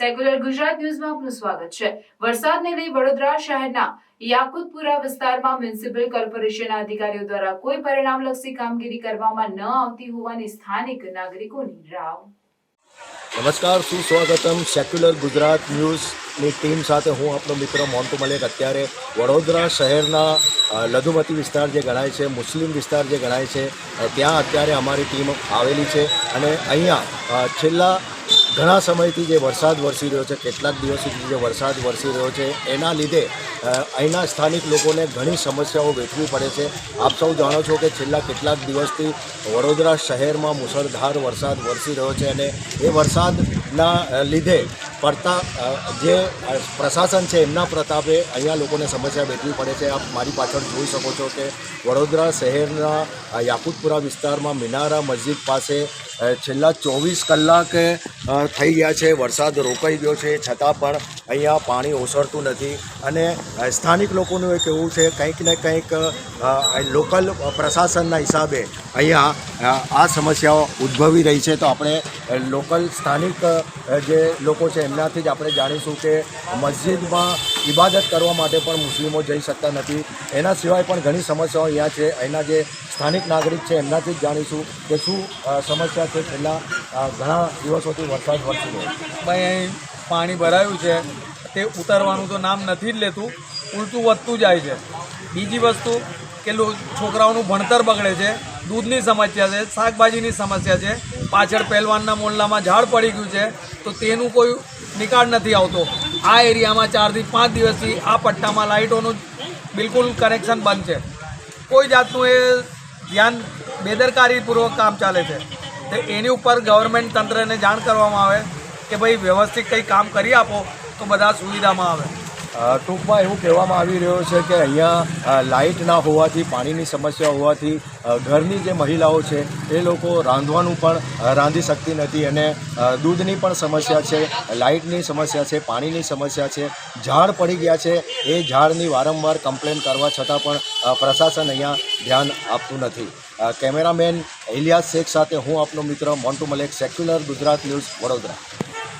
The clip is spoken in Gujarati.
સેક્યુલર ગુજરાત ન્યૂઝમાં આપનું સ્વાગત છે. વરસાદને લઈ વડોદરા શહેરના યાકુતપુરા વિસ્તારમાં મ્યુનિસિપલ કોર્પોરેશનના અધિકારીઓ દ્વારા કોઈ પરિણામલક્ષી કામગીરી કરવામાં ન આવતી હોવાની સ્થાનિક નાગરિકોની રાવ. નમસ્કાર, સુસ્વાગતમ સેક્યુલર ગુજરાત ન્યૂઝની ટીમ સાથે હું આપણો મિત્ર મોન્ટુ મલેક. અત્યારે વડોદરા શહેરના લઘુમતી વિસ્તાર જે ગણાય છે, મુસ્લિમ વિસ્તાર જે ગણાય છે ત્યાં અત્યારે અમારી ટીમ આવેલી છે અને અહીંયા છેલ્લા ઘણા સમયથી જે વરસાદ વરસી રહ્યો છે, કેટલાક દિવસથી જે વરસાદ વરસી રહ્યો છે, એના લીધે અહીંના સ્થાનિક લોકોને ઘણી સમસ્યાઓ વેઠવી પડે છે. આપ સૌ જાણો છો કે છેલ્લા કેટલાક દિવસથી વડોદરા શહેરમાં મુસળધાર વરસાદ વરસી રહ્યો છે અને એ વરસાદના લીધે પડતા જે પ્રશાસન છે એમના પ્રતાપે અહીંયા લોકોને સમસ્યા વેઠવી પડે છે. આપ મારી પાછળ જોઈ શકો છો કે વડોદરા શહેરના યાકુતપુરા વિસ્તારમાં મિનારા મસ્જિદ પાસે છેલ્લા ચોવીસ કલાકે થઈ ગયા છે. વરસાદ રોકાઈ ગયો છે. છતાં પણ અહીંયા પાણી ઓસરતું નથી અને સ્થાનિક લોકોનું એ કહેવું છે, કંઈક ને કંઈક લોકલ પ્રશાસનના હિસાબે અહીંયા આ સમસ્યાઓ ઉદ્ભવી રહી છે. તો આપણે લોકલ સ્થાનિક જે લોકો છે, એમનાથી જ આપણે જાણીશું કે મસ્જિદમાં ઇબાદત કરવા માટે પણ મુસ્લિમો જઈ શકતા નથી. એના સિવાય પણ ઘણી સમસ્યાઓ અહીંયા છે. અહીંના જે સ્થાનિક નાગરિક છે, એમનાથી જ જાણીશું કે શું સમસ્યા છે. છેલ્લા ઘણા દિવસોથી વરસાદ વરસી રહ્યો ભાઈ પાણી ભરાયું છે, તે ઉતરવાનું તો નામ નથી જ લેતું, ઉલટું વધતું જાય છે. બીજી વસ્તુ કે છોકરાઓનું ભણતર બગડે છે, દૂધની સમસ્યા છે, શાકભાજીની સમસ્યા છે, પાછળ પહેલવાનના મોલ્લામાં ઝાડ પડી ગયું છે, તો તેનું કોઈ નિકાળ નથી આવતો. આ એરિયામાં ચારથી પાંચ દિવસથી આ પટ્ટામાં લાઇટોનું બિલકુલ કનેક્શન બંધ છે. કોઈ જાતનું એ ધ્યાન બેદરકારીપૂર્વક કામ ચાલે છે. તો એની ઉપર ગવર્મેન્ટ તંત્રને જાણ કરવામાં આવે કે ભાઈ વ્યવસ્થિત કંઈ કામ કરી આપો, તો બધા સુવિધામાં આવે. ટૂંકમાં એવું કહેવામાં આવી રહ્યું છે કે અહીંયા લાઇટ ના હોવાથી, પાણીની સમસ્યા હોવાથી ઘરની જે મહિલાઓ છે, એ લોકો રાંધવાનું પણ રાંધી શકતી નથી અને દૂધની પણ સમસ્યા છે, લાઇટની સમસ્યા છે, પાણીની સમસ્યા છે, ઝાડ પડી ગયા છે, એ ઝાડની વારંવાર કમ્પ્લેન કરવા છતાં પણ પ્રશાસન અહીંયા ધ્યાન આપતું નથી. કેમેરામેન ઇલિયાસ શેખ સાથે હું આપનો મિત્ર મોન્ટુ મલેક સેક્યુલર ગુજરાત ન્યૂઝ વડોદરા.